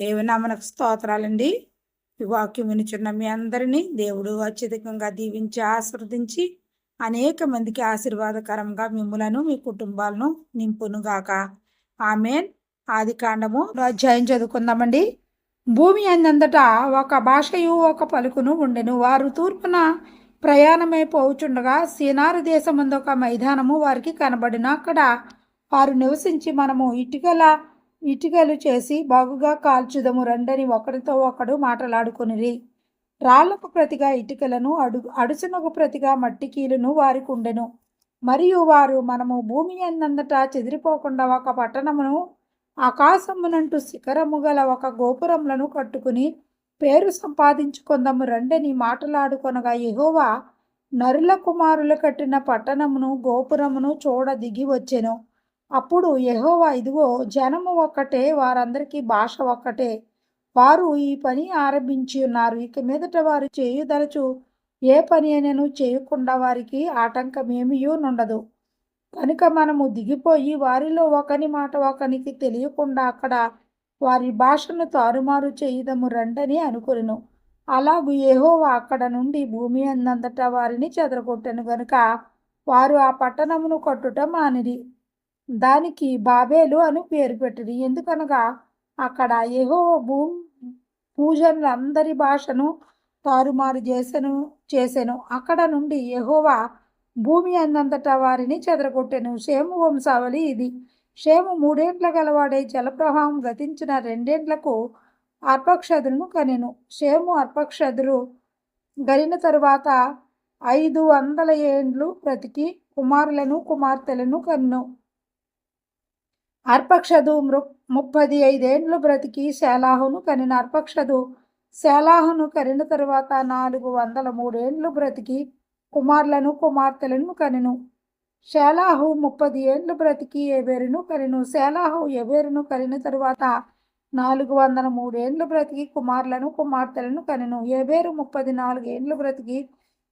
దేవునామనకు స్తోత్రాలండి. ఈ వాక్యం వినిచున్న మీ అందరినీ దేవుడు అత్యధికంగా దీవించి ఆశీర్వదించి అనేక మందికి ఆశీర్వాదకరంగా మిమ్మలను మీ కుటుంబాలను నింపునుగాక. ఆమెన్. ఆది కాండము. అధ్యాయం చదువుకుందామండి. భూమి అందంతటా ఒక భాషయు ఒక పలుకును ఉండెను. వారు తూర్పున ప్రయాణమై పోవుచుండగా సీనారు దేశమందు ఒక మైదానము వారికి కనబడిన. అక్కడ వారు నివసించి మనము ఇటుకల ఇటుకలు చేసి బాగుగా కాల్చుదము రండని ఒకరితో ఒకడు మాటలాడుకొనిరి. రాళ్ళకు ప్రతిగా ఇటుకలను అడుగు అడుసునకు ప్రతిగా మట్టి కీలును మరియు వారు మనము భూమి అన్నంతటా చెదిరిపోకుండా ఒక పట్టణమును ఆకాశమునంటూ శిఖరము గల ఒక గోపురములను కట్టుకుని పేరు సంపాదించుకుందాము రండని మాటలాడుకొనగా ఎహోవా నరుల కుమారులు కట్టిన పట్టణమును గోపురమును చూడ దిగి వచ్చెను. అప్పుడు యహోవా ఇదిగో జనము ఒక్కటే వారందరికీ భాష ఒక్కటే. వారు ఈ పని ఆరంభించి ఉన్నారు. ఇక మీదట వారు చేయుదలచు ఏ పని అయినను చేయకుండా వారికి ఆటంకమేమియూ నుండదు. కనుక మనము దిగిపోయి వారిలో ఒకని మాట ఒకనికి తెలియకుండా అక్కడ వారి భాషను తారుమారు చేయదము రండని అనుకును అలాగూ ఏహోవా అక్కడ నుండి భూమి అందంతటా వారిని చెదరగొట్టెను గనుక వారు ఆ పట్టణమును కట్టుట మానిరి. దానికి బాబేలు అని పేరు పెట్టింది. ఎందుకనగా అక్కడ ఏహో భూ పూజనులందరి భాషను తారుమారు చేసెను చేసెను. అక్కడ నుండి ఎహోవా భూమి అందంతటా వారిని చెదరగొట్టెను. షేము వంశావళి ఇది. షేము మూడేండ్ల గలవాడై జలప్రవాహం గతించిన రెండేండ్లకు అర్పక్షదులను కనెను. షేము అర్పక్షదులు గలిన తరువాత ఐదు వందల ఏండ్లు బ్రతికి కుమారులను కుమార్తెలను కన్ను. అర్పక్షదు మృ ముప్పది ఐదేండ్లు బ్రతికి శాలాహును కనిన అర్పక్షదు. శాలాహును కనిన తరువాత నాలుగు వందల మూడేండ్లు బ్రతికి కుమారులను కుమార్తెలను కనిను. శాలాహు ముప్పది ఏండ్లు బ్రతికి ఎబేరును కనిను. శాలాహు ఎబేరును కనిన తరువాత నాలుగు వందల మూడేండ్లు బ్రతికి కుమారులను కుమార్తెలను కనెను. ఎబేరు ముప్పది నాలుగేండ్లు బ్రతికి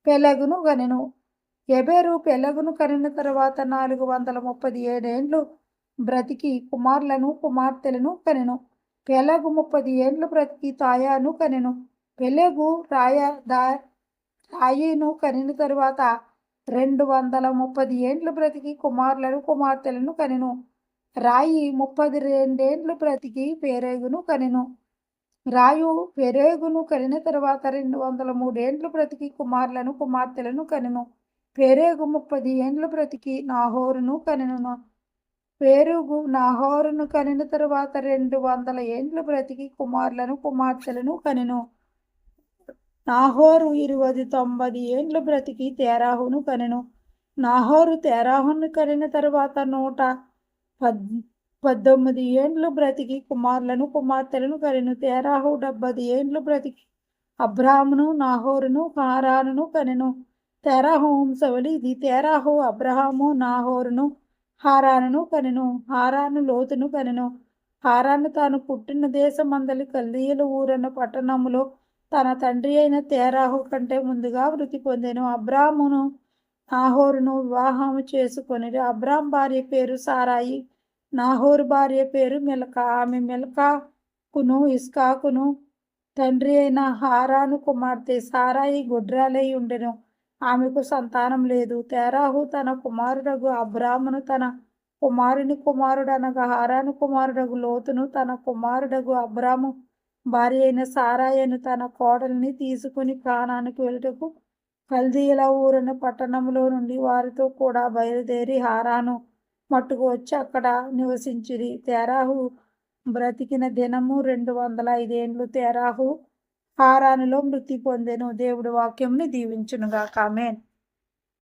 పెలగును కనెను. ఎబేరు పెలగును కనిన తరువాత నాలుగు వందల ముప్పది ఏడేండ్లు బ్రతికి కుమారులను కుమార్తెలను కనెను. పెలగు ముప్పది ఏండ్లు బ్రతికి తాయాను కనెను. పెలగు రాయ దా రాయిను కనిన తరువాత రెండు వందల ముప్పది ఏండ్లు బ్రతికి కుమారులను కుమార్తెలను కనెను. రాయి ముప్పది రెండేండ్లు బ్రతికి పేరేగును కనెను. రాయు పెరేగును కనిన తరువాత రెండు వందల మూడేండ్లు బ్రతికి కుమారులను కుమార్తెలను కనెను. పెరేగు ముప్పది ఏండ్లు బ్రతికి నాహోరును కనెను. పేరుగు నాహోరును కనిన తరువాత రెండు వందల ఏండ్లు బ్రతికి కుమారులను కుమార్తెలను కనెను. నాహోరు ఇరవై తొంభది ఏండ్లు బ్రతికి తేరాహును కనెను. నాహోరు తేరాహును కనిన తరువాత నూట పద్ పద్దొమ్మిది ఏండ్లు బ్రతికి కుమారులను కుమార్తెలను కనెను. తేరాహు డెబ్బది ఏండ్లు బ్రతికి అబ్రాహమును నాహోరును హారానును కనెను. తేరాహు వంశవళి ఇది. తేరాహు అబ్రహాము నాహోరును హారానును కనెను హారాను లోతును కనెను. హారాను తాను పుట్టిన దేశమందలి కల్దీయుల ఊరన్న పట్టణములో తన తండ్రి అయిన తేరాహు కంటే ముందుగా వృత్తి పొందెను. అబ్రామును నాహోరును వివాహము చేసుకొని అబ్రాం భార్య పేరు సారాయి నాహోరు భార్య పేరు మిల్క. ఆమె మిల్కాకును ఇస్కాకును తండ్రి అయిన హారాను కుమార్తె సారాయి గుడ్రాలై ఉండెను. ఆమెకు సంతానం లేదు. తేరాహు తన కుమారుడగు అబ్రామును తన కుమారుని కుమారుడు అనగా హారాను కుమారుడగు లోతును తన కుమారుడగు అబ్రాము భార్య అయిన సారాయను తన కోడల్ని తీసుకుని ప్రాణానికి వెళ్ళటకు కల్దీల ఊరని పట్టణంలో నుండి వారితో కూడా బయలుదేరి హారాను మట్టుకు వచ్చి అక్కడ నివసించిరి. తేరాహు బ్రతికిన దినము రెండు వందల ఐదేండ్లు. తేరాహు హారానులో మృతి పొందెను. దేవుడు వాక్యంని దీవించునుగా కామెన్